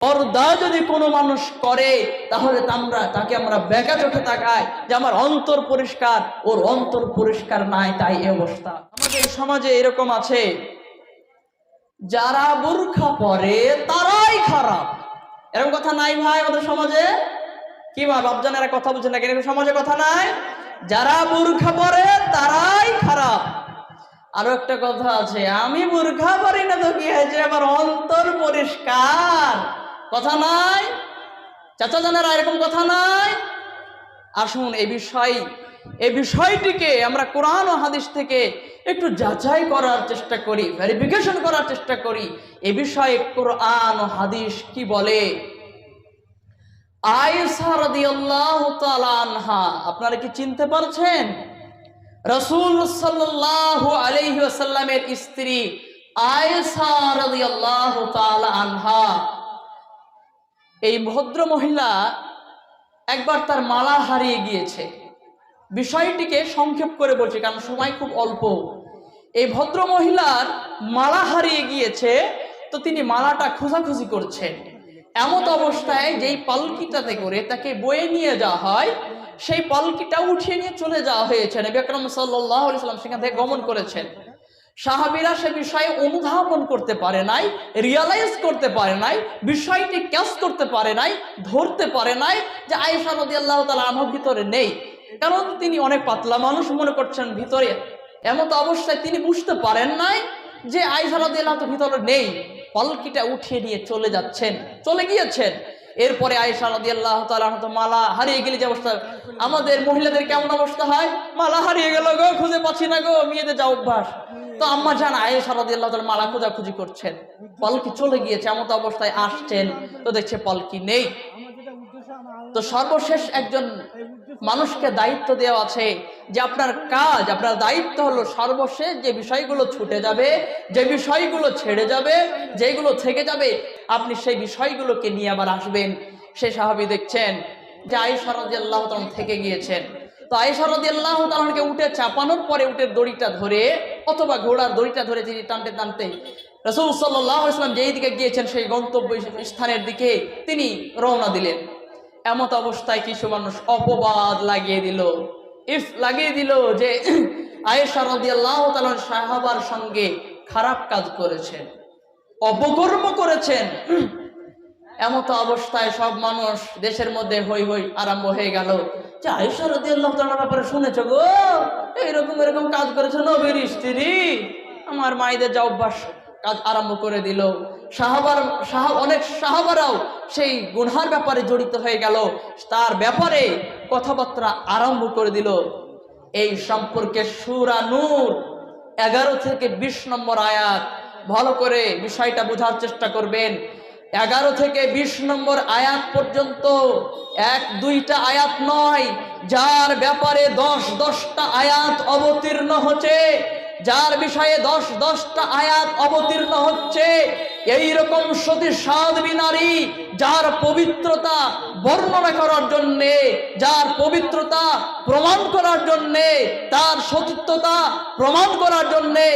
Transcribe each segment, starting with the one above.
পর্দা যদি কোনো মানুষ করে, তাহলে আমরা, তাকে আমরা বেকা চোখে তাকাই যে আমার অন্তর পরিষ্কার। ওর অন্তর পরিষ্কার নাই, তাই এই অবস্থা। আমাদের সমাজে এরকম আছে। যারা বোরখা পরে, তারাই খারাপ। এরকম কথা নাই ভাই আমাদের সমাজে? কি ভাই বাপজানেরা কথা বলছেন না এরকম সমাজে কথা নাই? যারা বোরখা পরে, তারাই খারাপ। আরও একটা কথা আছে, আমি বোরখা পরি না তো কি হয়েছে? আমার অন্তর পরিষ্কার। কথা নাই? চাচা জানারা এরকম কথা নাই? আসুন এই বিষয়, এই বিষয়টিকে আমরা কোরআন ও হাদিস থেকে একটু যাচাই করার চেষ্টা করি ভেরিফিকেশন করার চেষ্টা করি। এ বিষয়ে কোরআন ও হাদিস কি বলে? আপনারা কি চিনতে পারছেন? রাসূল সাল্লাল্লাহু আলাইহি ওয়াসাল্লামের স্ত্রী আয়েশা রাদিয়াল্লাহু তাআলা আনহা এই ভদ্র মহিলা একবার তার মালা হারিয়ে গিয়েছে। বিষয়টিকে সংক্ষেপ করে বলছি, কারণ সময় খুব অল্প। এই ভদ্র মহিলার মালা হারিয়ে গিয়েছে, তো তিনি মালাটা খোঁজাখুঁজি করছেন। এমত অবস্থায় যেই পালকিটাতে করে তাকে বয়ে নিয়ে যাওয়া হয়, সেই পালকিটা উঠিয়ে নিয়ে চলে যাওয়া হয়েছে। নবী সাল্লাম সেখান থেকে গমন করেছেন। সাহাবিরা সে বিষয়ে অনুধাবন করতে পারে নাই রিয়ালাইজ করতে পারে নাই, বিষয়টি ক্যাচ করতে পারে নাই, ধরতে পারে নাই যে আয়েশা নদী আল্লাহ তালা আমার ভিতরে নেই। কারণ তিনি অনেক পাতলা মানুষ মনে করছেন ভিতরে। এমন তো অবস্থায় তিনি বুঝতে পারেন নাই যে আয়েশা নদী আল্লাহ তো ভিতরে নেই। পালকিটা উঠিয়ে নিয়ে চলে যাচ্ছেন, চলে গিয়েছেন। এরপরে আয়েশা নদী আল্লাহ তালা তো মালা হারিয়ে গেলে যে অবস্থা। আমাদের মহিলাদের কেমন অবস্থা হয়? মালা হারিয়ে গেল গো, খুঁজে পাচ্ছি না গো, মেয়েদের যা অভ্যাস। তো আম্মা জান, আয়েশা রাদিয়াল্লাহু তাআলা মালা খোঁজাখুঁজি করছেন। পলকি চলে গিয়েছে, এমন অবস্থায় আসছেন, তো দেখছে পলকি নেই। তো সর্বশেষ একজন মানুষকে দায়িত্ব দেওয়া আছে যে আপনার কাজ, আপনার দায়িত্ব হলো সর্বশেষ যে বিষয়গুলো ছুটে যাবে, যে বিষয়গুলো ছেড়ে যাবে, যেগুলো থেকে যাবে, আপনি সেই বিষয়গুলোকে নিয়ে আবার আসবেন। সে সাহাবি দেখছেন যে রাদিয়াল্লাহু তাআলা থেকে গিয়েছেন। তো আয়েশা রাদিয়াল্লাহু তাআলাকে উঠে চাপানোর পরে উটের দড়িটা ধরে, অথবা ঘোড়ার দড়িটা ধরে তিনি টানতে টানতে রসুল সাল্লাহ ইসলাম যেই দিকে গিয়েছেন সেই গন্তব্য স্থানের দিকে তিনি রওনা দিলেন। এমত অবস্থায় কিছু মানুষ অপবাদ লাগিয়ে দিল। ইফ লাগিয়ে দিল যে আয়েশা রাদিয়াল্লাহু তালন সাহাবার সঙ্গে খারাপ কাজ করেছেন, অপকর্ম করেছেন। এমত অবস্থায় সব মানুষ দেশের মধ্যে হই হই আরম্ভ হয়ে গেল। যে আয়েশা রাদিয়াল্লাহু তাআলার ব্যাপারে শুনেছো গো? এইরকম, এরকম কাজ করেছে নবীর স্ত্রী। আমার মায়েদের যা অভ্যাস, কাজ আরম্ভ করে দিল। সাহাবার, সাহা, অনেক সাহাবারাও সেই গুনহার ব্যাপারে জড়িত হয়ে গেল। তার ব্যাপারে কথাবার্তা আরম্ভ করে দিল। এই সম্পর্কে সুরা নূর এগারো থেকে বিশ নম্বর আয়াত। ভালো করে বিষয়টা বোঝার চেষ্টা করবেন। এগারো থেকে বিশ নম্বর আয়াত পর্যন্ত এক, দুইটা আয়াত নয়, যার ব্যাপারে দশ, দশটা আয়াত অবতীর্ণ হচ্ছে। যার বিষয়ে দশ, দশটা আয়াত অবতীর্ণ হচ্ছে এই রকম সতী সাধবী নারী যার পবিত্রতা বর্ণনা করার জন্যে, যার পবিত্রতা প্রমাণ করার জন্যে, তার সতীত্বতা প্রমাণ করার জন্যে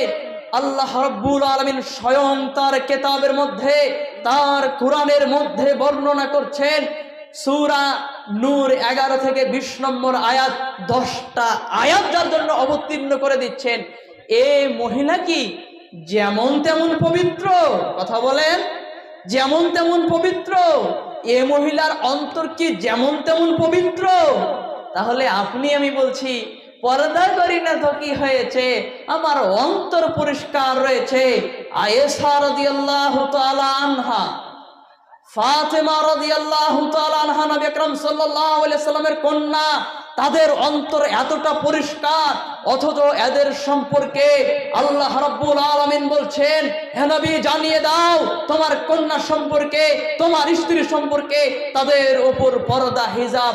আল্লাহ রব্বুল আলমিন স্বয়ং তার কেতাবের মধ্যে, তার কোরআনের মধ্যে বর্ণনা করছেন, সুরা নূর এগারো থেকে বিশ নম্বর আয়াত দশটা আয়াত যার জন্য অবতীর্ণ করে দিচ্ছেন। এ মহিলা কি যেমন তেমন পবিত্র? কথা বলেন। যেমন তেমন পবিত্র। এ মহিলার অন্তর কি যেমন তেমন পবিত্র? তাহলে আপনি, আমি বলছি পর্দা করি না তো কি হয়েছে? আমার অন্তর পরিষ্কার রয়েছে। সাল্লামের কন্যা, তাদের অন্তর এতটা পরিষ্কার, অথচ এদের সম্পর্কে আল্লাহ রাব্বুল আলামিন বলছেন, হে নবী, জানিয়ে দাও, তোমার কন্যা সম্পর্কে, তোমার স্ত্রী সম্পর্কে তাদের উপর পর্দা, হিজাব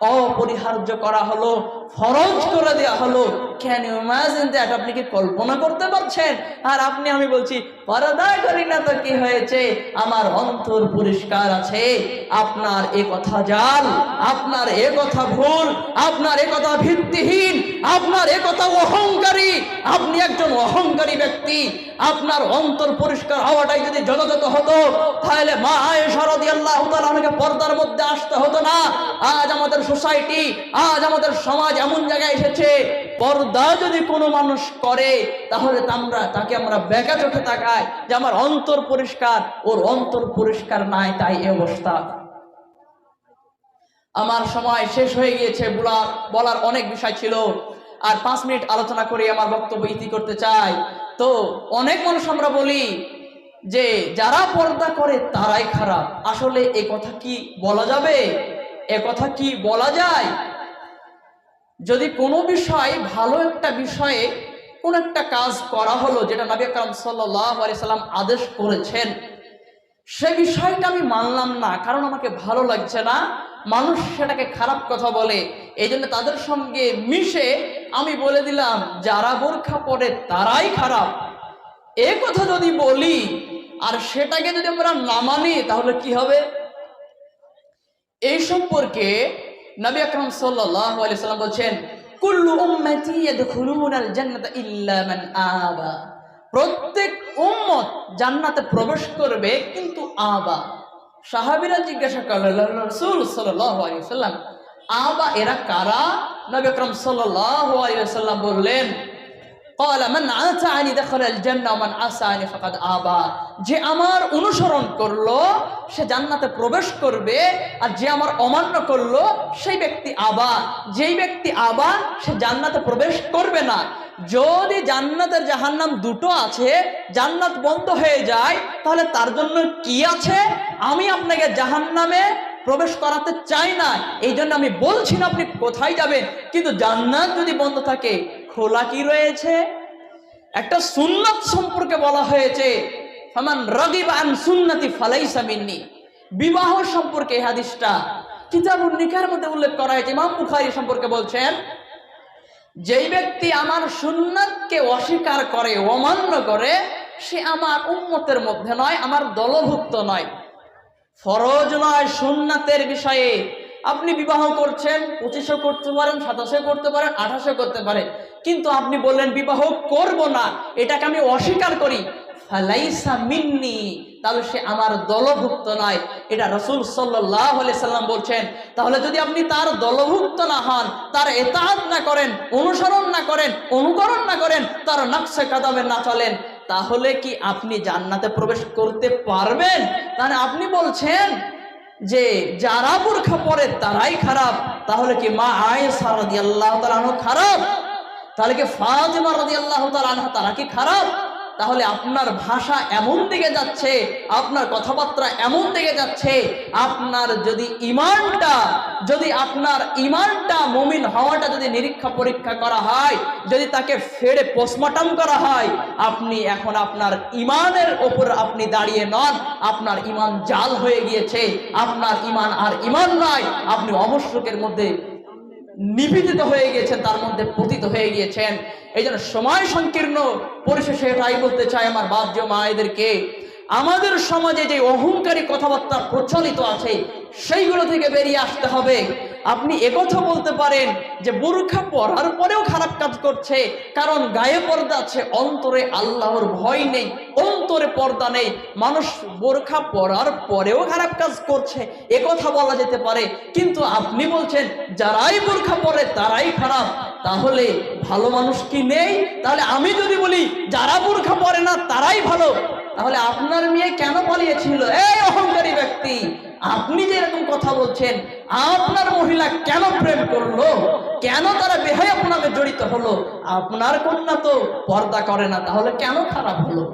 অপরিহার্য করা হলো। ফরজ করে দেওয়া হলো। ক্যান ইমাজিন দ্যাট আপনি কি কল্পনা করতে পারছেন? আর আপনি, আমি বলছি পরদা করি না তো কি হয়েছে? আমার অন্তর পরিষ্কার আছে। আপনার এ কথা জাল, আপনার এ কথা ভুল, আপনার এ কথা ভিত্তিহীন, আপনার এ কথা অহংকারী। আপনি একজন অহংকারী ব্যক্তি, আপনার অন্তর পরিষ্কার হওয়াটাই যদি যথাযথ হতো, তাহলে মা আয়েশা রাদিয়াল্লাহু তাআলা আমাকে পর্দার মধ্যে আসতে হতো না। আজ আমাদের সোসাইটি, আজ আমাদের সমাজ এমন জায়গায় এসেছে, পর্দা যদি কোনো মানুষ করে, তাহলে আমরা, তাকে আমরা বেকা চোখে তাকাই যে আমার অন্তর পরিষ্কার, ওর অন্তর পরিষ্কার নাই, তাই এ অবস্থা। আমার সময় শেষ হয়ে গিয়েছে বলার অনেক বিষয় ছিল। আর পাঁচ মিনিট আলোচনা করে আমার বক্তব্য ইতি করতে চাই। তো অনেক মানুষ আমরা বলি যে, যারা পর্দা করে তারাই খারাপ। আসলে এ কথা কি বলা যাবে? এ কথা কি বলা যায়? যদি কোনো বিষয় ভালো একটা বিষয়ে কোন একটা কাজ করা হলো, যেটা নবী আকরাম সাল্লাম আদেশ করেছেন, সে বিষয়টা আমি মানলাম না, কারণ আমাকে ভালো লাগছে না। মানুষ সেটাকে খারাপ কথা বলে এই তাদের সঙ্গে মিশে আমি বলে দিলাম, যারা বোরখা পরে তারাই খারাপ। এ কথা যদি বলি, আর সেটাকে যদি আমরা না মানি, তাহলে কি হবে? এই সম্পর্কে নবী আকরাম সাল্লাম বলছেন প্রত্যেক উম্মত জান্নাতে প্রবেশ করবে কিন্তু আবা। সাহাবীরা জিজ্ঞাসা করলেন আবা এরা কারা? নবী আকরাম সাল্লাল্লাহু আলাইহি সাল্লাম বললেন قال من عصاني دخل الجنة ومن عصاني فقد آبا যে আমার অনুসরণ করলো সে জান্নাতে প্রবেশ করবে আর যে আমার অমান্য করলো সেই ব্যক্তি আবা যেই ব্যক্তি আবা সে জান্নাতে প্রবেশ করবে না যদি জান্নাতের জাহান্নাম দুটো আছে জান্নাত বন্ধ হয়ে যায় তাহলে তার জন্য কি আছে আমি আপনাকে জাহান্নামে প্রবেশ করাতে চাই না এই জন্য আমি বলছি না আপনি কোথায় যাবেন, কিন্তু জান্নাত যদি বন্ধ থাকে, খোলা কি রয়েছে? একটা সুন্নাত সম্পর্কে বলা হয়েছে, ফামান রাগিব সুন্নতি ফালাইসা বিবাহ সম্পর্কে হাদিসটা কিতাবুন নিকার মধ্যে উল্লেখ করা হয়েছে, ইমাম বুখারী সম্পর্কে বলছেন, যেই ব্যক্তি আমার সুন্নাতকে অস্বীকার করে, অমান্য করে, সে আমার উন্মতের মধ্যে নয়, আমার দলভুক্ত নয়। ফরজ নয়, সুন্নাতের বিষয়ে। আপনি বিবাহ করছেন পঁচিশে করতে পারেন সাতাশে করতে পারেন আঠাশে করতে পারেন। কিন্তু আপনি বললেন, বিবাহ করব না, এটাকে আমি অস্বীকার করি। ফালাইসা মিন্নি, তাহলে সে আমার দলভুক্ত নয়। এটা রসুল সাল্লাহ সাল্লাম বলছেন। তাহলে যদি আপনি তার দলভুক্ত না হন, তার এতাহাত না করেন, অনুসরণ না করেন, অনুকরণ না করেন, তার নকশে কাদামে না চলেন। তাহলে কি আপনি জান্নাতে প্রবেশ করতে পারবেন? তাহলে আপনি বলছেন যে যারা বোরখা পরে তারাই খারাপ। তাহলে কি মা আয় সারদি আল্লাহ আনহা খারাপ? তাহলে কি ফাজ মারদি আল্লাহ আনহা তারা কি খারাপ? তাহলে আপনার ভাষা এমন দিকে যাচ্ছে, আপনার কথাবার্তা এমন দিকে যাচ্ছে, আপনার যদি ইমানটা, যদি আপনার ইমানটা মুমিন হওয়াটা যদি নিরীক্ষা পরীক্ষা করা হয়, যদি তাকে ফেড়ে পোস্টমর্টম করা হয়, আপনি এখন আপনার ইমানের ওপর আপনি দাঁড়িয়ে নন, আপনার ইমান জাল হয়ে গিয়েছে, আপনার ইমান আর ইমান নয়, আপনি অবশ্যকের মধ্যে নিবেদিত হয়ে গিয়েছেন, তার মধ্যে পতিত হয়ে গিয়েছেন। এই জন্য সময় সংকীর্ণ পরিশেষে এটাই বলতে চাই আমার বাদ্য মায়েদেরকে। আমাদের সমাজে যে অহংকারী কথাবার্তা প্রচলিত আছে, সেইগুলো থেকে বেরিয়ে আসতে হবে। আপনি একথা বলতে পারেন যে বোরখা পরার পরেও খারাপ কাজ করছে, কারণ গায়ে পর্দা আছে, অন্তরে আল্লাহর ভয় নেই, অন্তরে পর্দা নেই। মানুষ বোরখা পরার পরেও খারাপ কাজ করছে, একথা বলা যেতে পারে। কিন্তু আপনি বলছেন, যারাই বোরখা পরে তারাই খারাপ। তাহলে ভালো মানুষ কি নেই? তাহলে আমি যদি বলি, যারা বোরখা পরে না, তারাই ভালো। তাহলে আপনার মেয়ে কেন পালিয়েছিল? এই অহংকারী ব্যক্তি, আপনি যে এরকম কথা বলছেন, আপনার মহিলা কেন প্রেম করল? কেন তারা বেহাই আপনাকে জড়িত হলো? আপনার কন্যা তো পর্দা করে না, তাহলে কেন খারাপ হলো?